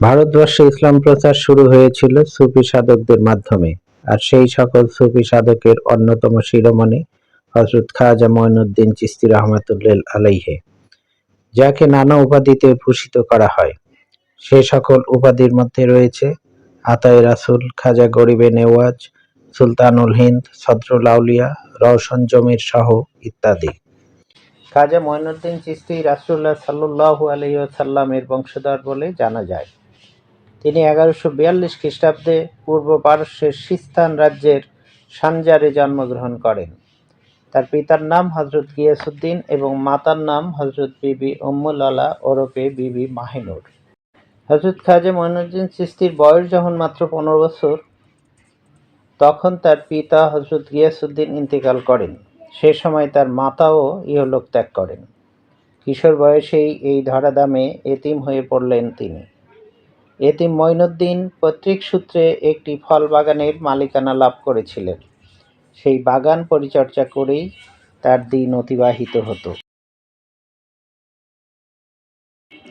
ভারতবর্ষে ইসলাম প্রচার শুরু হয়েছিল সুফি সাধকদের মাধ্যমে, আর সেই সকল সুফি সাধকের অন্যতম শিরোমণি হযরত খাজা মঈনুদ্দিন চিশতি রহমাতুল্লাহ আলাইহে, যাকে নানা উপাধিতে ভূষিত করা হয়। সে সকল উপাধির মধ্যে রয়েছে আতায় রাসূল, খাজা গরিবে নেওয়াজ, সুলতানুল হিন্দ, সদরুল আউলিয়া, রওশন জমির সহ ইত্যাদি। খাজা মঈনুদ্দিন চিস্তি রাসূলুল্লাহ সাল্লাল্লাহু আলাইহি ওয়াসাল্লামের বংশধর বলে জানা যায়। তিনি এগারোশো বিয়াল্লিশ খ্রিস্টাব্দে পূর্ব পারস্যের সিস্তান রাজ্যের সানজারে জন্মগ্রহণ করেন। তার পিতার নাম হজরত গিয়াসুদ্দিন এবং মাতার নাম হজরত বিবি উম্মুল আলা ওরফে বিবি মাহিনুর। হজরত খাজা মঈনুদ্দিন চিস্তির বয়স যখন মাত্র পনেরো বছর, তখন তার পিতা হজরত গিয়াসুদ্দিন ইন্তেকাল করেন। সে সময় তার মাতাও ইহলোক ত্যাগ করেন। কিশোর বয়সেই এই ধরাধামে এতিম হয়ে পড়লেন তিনি। এতিম মঈনুদ্দিন পৈতৃক সূত্রে একটি ফল বাগানের মালিকানা লাভ করেছিলেন। সেই বাগান পরিচর্যা করেই তার দিন অতিবাহিত হতো।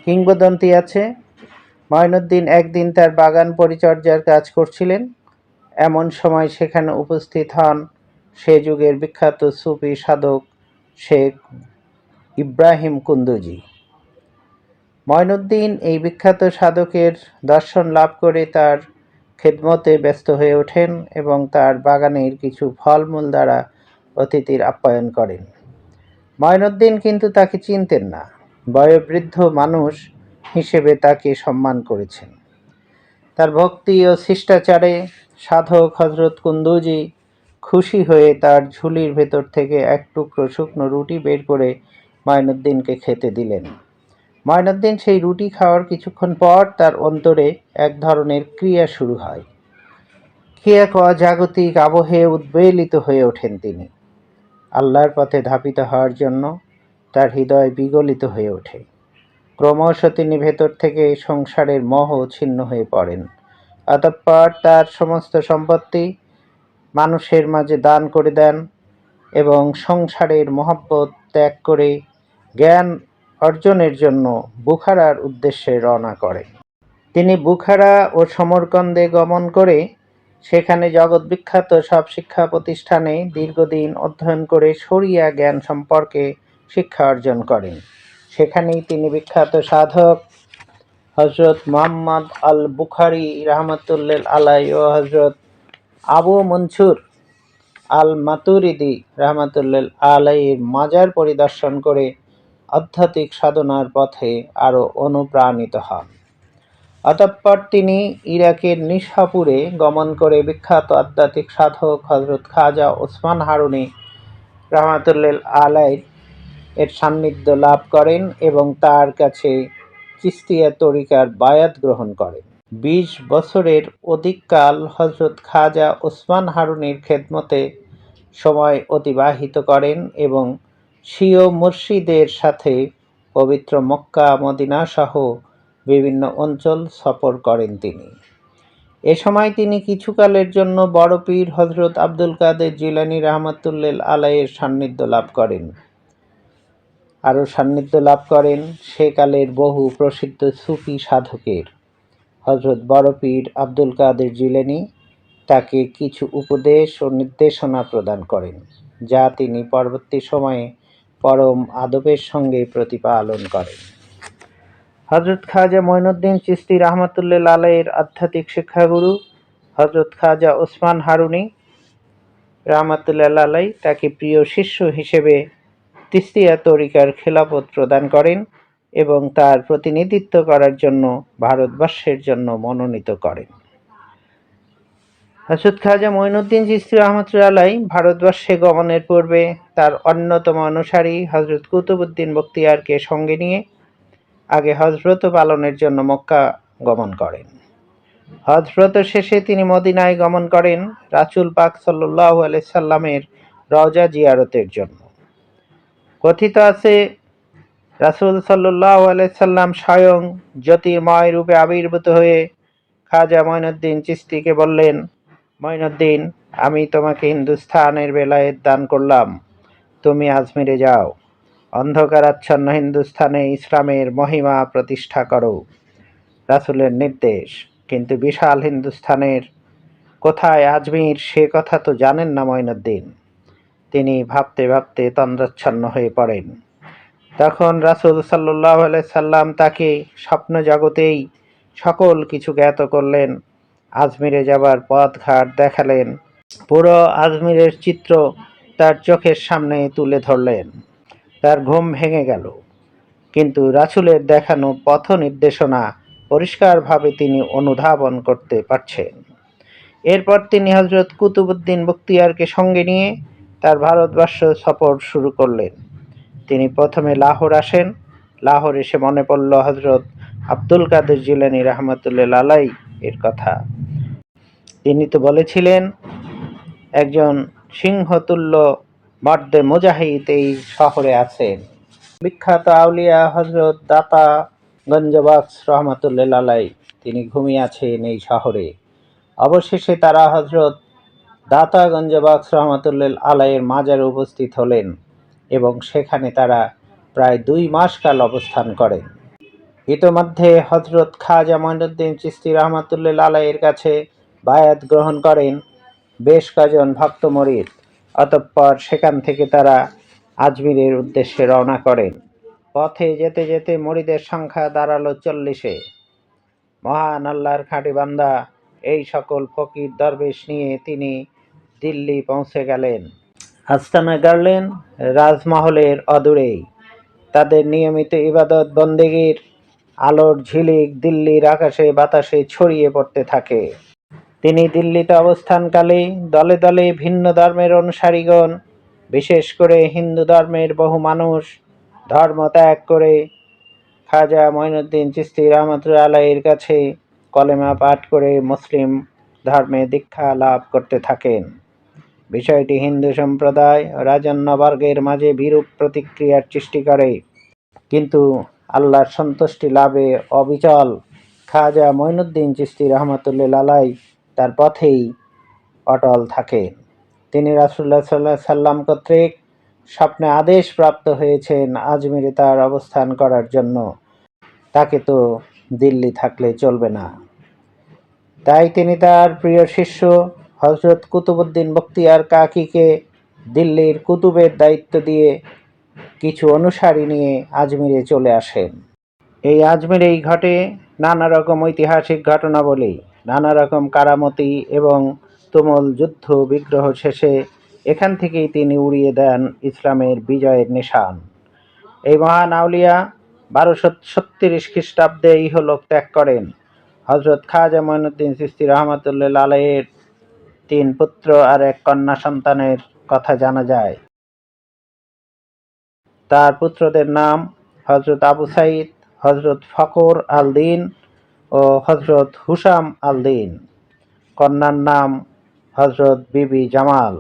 কিংবদন্তি আছে, মঈনুদ্দিন একদিন তার বাগান পরিচর্যার কাজ করছিলেন। এমন সময় সেখানে উপস্থিত হন সে যুগের বিখ্যাত সুফি সাধক শেখ ইব্রাহিম কুন্দুজি। মঈনুদ্দিন এই বিখ্যাত সাধকের দর্শন লাভ করে তার খেদমতে ব্যস্ত হয়ে ওঠেন এবং তার বাগানের কিছু ফলমূল দ্বারা অতিথির আপ্যায়ন করেন। মঈনুদ্দিন কিন্তু তাকে চিনতেন না। বয়োবৃদ্ধ মানুষ হিসেবে তাকে সম্মান করেছেন। তার ভক্তি ও শিষ্টাচারে সাধক হজরত কুন্দুজি খুশি হয়ে তার ঝুলির ভেতর থেকে এক টুকরো শুকনো রুটি বের করে মঈনুদ্দিনকে খেতে দিলেন। ময়নুদ্দিন সেই রুটি খাওয়ার কিছুক্ষণ পর তার অন্তরে এক ধরনের ক্রিয়া শুরু হয়। ক্রিয়া কওয়া জাগতিক আবহে উদ্বেলিত হয়ে ওঠেন তিনি। আল্লাহর পথে ধাপিত হওয়ার জন্য তার হৃদয় বিগলিত হয়ে ওঠে। ক্রমশ তিনি ভেতর থেকে সংসারের মহ ছিন্ন হয়ে পড়েন। অতঃপর তার সমস্ত সম্পত্তি মানুষের মাঝে দান করে দেন এবং সংসারের মহব্বত ত্যাগ করে জ্ঞান অর্জনের জন্য বুখারার উদ্দেশ্যে রওনা করে। তিনি বুখারা ও সমরকন্দে গমন করে সেখানে জগৎ বিখ্যাত সব শিক্ষা প্রতিষ্ঠানে দীর্ঘদিন অধ্যয়ন করে শরিয়া জ্ঞান সম্পর্কে শিক্ষা অর্জন করেন। সেখানেই তিনি বিখ্যাত সাধক হজরত মোহাম্মদ আল বুখারি রহমতুল্লাহ আলাই ও হজরত আবু মনসুর আল মাতুরিদি রহমতুল্লাহ আলাইয়ের মাজার পরিদর্শন করে আধ্যাত্মিক সাধনার পথে আরও অনুপ্রাণিত হন। অতঃপর তিনি ইরাকের নিশাপুরে গমন করে বিখ্যাত আধ্যাত্মিক সাধক হজরত খাজা ওসমান হারুনি রহমাতুল্লাল আলাই এর সান্নিধ্য লাভ করেন এবং তার কাছে চিস্তিয়া তরিকার বায়াত গ্রহণ করেন। বিশ বছরের অধিককাল হজরত খাজা ওসমান হারুনির খেদমতে সময় অতিবাহিত করেন এবং স্বীয় মুর্শিদের সাথে পবিত্র মক্কা মদিনা সহ বিভিন্ন অঞ্চল সফর করেন তিনি। এ সময় তিনি কিছুকালের জন্য বড় পীর হজরত আব্দুল কাদের জিলানি রহমতুল্লাল আলাইয়ের সান্নিধ্য লাভ করেন। আরও সান্নিধ্য লাভ করেন সেকালের বহু প্রসিদ্ধ সুফি সাধকের। হজরত বড় পীর আব্দুল কাদের জিলানি তাকে কিছু উপদেশ ও নির্দেশনা প্রদান করেন, যা তিনি পরবর্তী সময়ে পরম আদবের সঙ্গে প্রতিপালন করেন। হজরত খাজা মঈনুদ্দিন চিস্তি রহমতুল্লাহ আলাইয়ের আধ্যাত্মিক শিক্ষাগুরু হজরত খাজা ওসমান হারুনি রহমতুল্লাহ আলাই তাকে প্রিয় শিষ্য হিসেবে তিস্তিয়া তরিকার খেলাপথ প্রদান করেন এবং তার প্রতিনিধিত্ব করার জন্য ভারতবর্ষের জন্য মনোনীত করেন। হজরত খাজা মঈনুদ্দিন চিস্তি রহমতুল্লাহ ভারতবর্ষে গমনের পূর্বে তার অন্যতম অনুসারী হজরত কুতুবুদ্দিন বক্তিয়ারকে সঙ্গে নিয়ে আগে হজরত পালনের জন্য মক্কা গমন করেন। হজরত শেষে তিনি মদিনায় গমন করেন রাসুল পাক সাল্লাহ সাল্লামের রজা জিয়ারতের জন্য। কথিত আছে, রাসুল সাল্লাহ সাল্লাম স্বয়ং জ্যোতির্ময় রূপে আবির্ভূত হয়ে খাজা মঈনুদ্দিন চিস্তিকে বললেন মঈনুদ্দিন আমি তোমাকে হিন্দুস্থানের বেলায় দান করলাম। তুমি আজমিরে যাও। অন্ধকারাচ্ছন্ন হিন্দুস্থানে ইসলামের মহিমা প্রতিষ্ঠা করো। রাসূলের নির্দেশ। কিন্তু বিশাল হিন্দুস্থানের কোথায় আজমির, সে কথা তো জানেন না মঈনুদ্দিন তিনি ভাবতে ভাবতে তন্দ্রাচ্ছন্ন হয়ে পড়েন। তখন রাসূল সাল্লাহ সাল্লাম তাকে স্বপ্ন জগতেই সকল কিছু জ্ঞাত করলেন। আজমিরে যাবার পথঘাট দেখালেন। পুরো আজমিরের চিত্র তার চোখের সামনে তুলে ধরলেন। তার ঘুম ভেঙে গেল। কিন্তু রাসূলের দেখানো পথ নির্দেশনা পরিষ্কারভাবে তিনি অনুধাবন করতে পারছেন। এরপর তিনি হজরত কুতুবুদ্দিন বক্তিয়ারকে সঙ্গে নিয়ে তার ভারতবর্ষ সফর শুরু করলেন। তিনি প্রথমে লাহোর আসেন। লাহোর এসে মনে পড়ল হজরত আব্দুল কাদের জিলানি রহমতুল্লাহ আলাই এর কথা। তিনি তো বলেছিলেন, একজন সিংহতুল্য মর্দে মুজাহিদ এই শহরে আছেন। বিখ্যাত আউলিয়া হজরত দাতা গঞ্জবাক্স রহমতুল্লাহ তিনি ঘুমিয়ে আছেন এই শহরে। অবশেষে তারা হজরত দাতা গঞ্জবাক্স রহমতুল্লাহ আলাইয়ের মাজারে উপস্থিত হলেন এবং সেখানে তারা প্রায় দুই মাস কাল অবস্থান করেন। ইতোমধ্যে হজরত খাজা মঈনুদ্দিন চিস্তি রহমতুল্লাহ আলাইয়ের কাছে বায়াত গ্রহণ করেন বেশ কজন ভক্ত মরিদ, অতঃপর সেখান থেকে তারা আজমিরের উদ্দেশ্যে রওনা করেন। পথে যেতে যেতে মরিদের সংখ্যা দাঁড়াল চল্লিশে। মহান আল্লাহর খাঁটি বান্দা, এই সকল ফকির দরবেশ নিয়ে তিনি দিল্লি পৌঁছে গেলেন। আস্তানা গাড়লেন রাজমহলের অদূরেই। তাদের নিয়মিত ইবাদত বন্দেগীর আলোর ঝিলিক দিল্লির আকাশে বাতাসে ছড়িয়ে পড়তে থাকে। তিনি দিল্লিতে অবস্থানকালে দলে দলে ভিন্ন ধর্মের অনুসারীগণ, বিশেষ করে হিন্দু ধর্মের বহু মানুষ, ধর্ম ত্যাগ করে খাজা মঈনুদ্দিন চিস্তি রহমতুল্লাহ আলাইয়ের কাছে কলেমা পাঠ করে মুসলিম ধর্মে দীক্ষা লাভ করতে থাকেন। বিষয়টি হিন্দু সম্প্রদায় রাজন্যবর্গের মাঝে বিরূপ প্রতিক্রিয়ার সৃষ্টি করে। কিন্তু আল্লাহর সন্তুষ্টি লাভে অবিচল খাজা মঈনুদ্দিন চিস্তি রহমতুল্লাহ আলাই তার পথেই অটল থাকে। তিনি রাসুল্লাহ সাল্লাহ সাল্লাম কর্তৃক স্বপ্নে আদেশ প্রাপ্ত হয়েছেন আজমিরে তার অবস্থান করার জন্য। তাকে তো দিল্লি থাকলে চলবে না। তাই তিনি তার প্রিয় শিষ্য হজরত কুতুবুদ্দিন বক্তিয়ার কাকিকে দিল্লির কুতুবের দায়িত্ব দিয়ে কিছু অনুসারী নিয়ে আজমিরে চলে আসেন। এই আজমিরেই ঘটে নানা রকম ঐতিহাসিক ঘটনাবলী। নানা রকম কারামতি এবং তুমুল যুদ্ধ বিগ্রহ শেষে এখান থেকেই তিনি উড়িয়ে দেন ইসলামের বিজয়ের নিশান। এই মহান আউলিয়া বারোশো ছত্রিশ খ্রিস্টাব্দে ইহলোক ত্যাগ করেন। হজরত খাজা মঈনুদ্দিন সিস্তি রহমতুল্লাহ আলাইয়ের তিন পুত্র আর এক কন্যা সন্তানের কথা জানা যায়। তার পুত্রদের নাম হজরত আবু সাইদ হজরত ফকর আল দিন ও হজরত হুসাম আল দিন কন্যার নাম হজরত বিবি জামাল।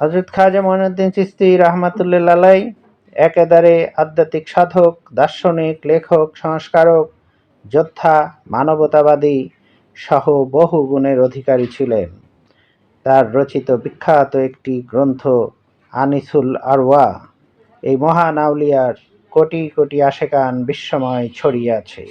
হজরত খাজা মঈনুদ্দিন চিস্তি রহমাতুল্লাহ একেবারে আধ্যাত্মিক সাধক, দার্শনিক, লেখক, সংস্কারক, যোদ্ধা, মানবতাবাদী সহ বহু গুণের অধিকারী ছিলেন। তার রচিত বিখ্যাত একটি গ্রন্থ আনিসুল আরওয়া, এই মহান আউলিয়ার কোটি কোটি আশেকান বিশ্বময় ছড়িয়ে আছে।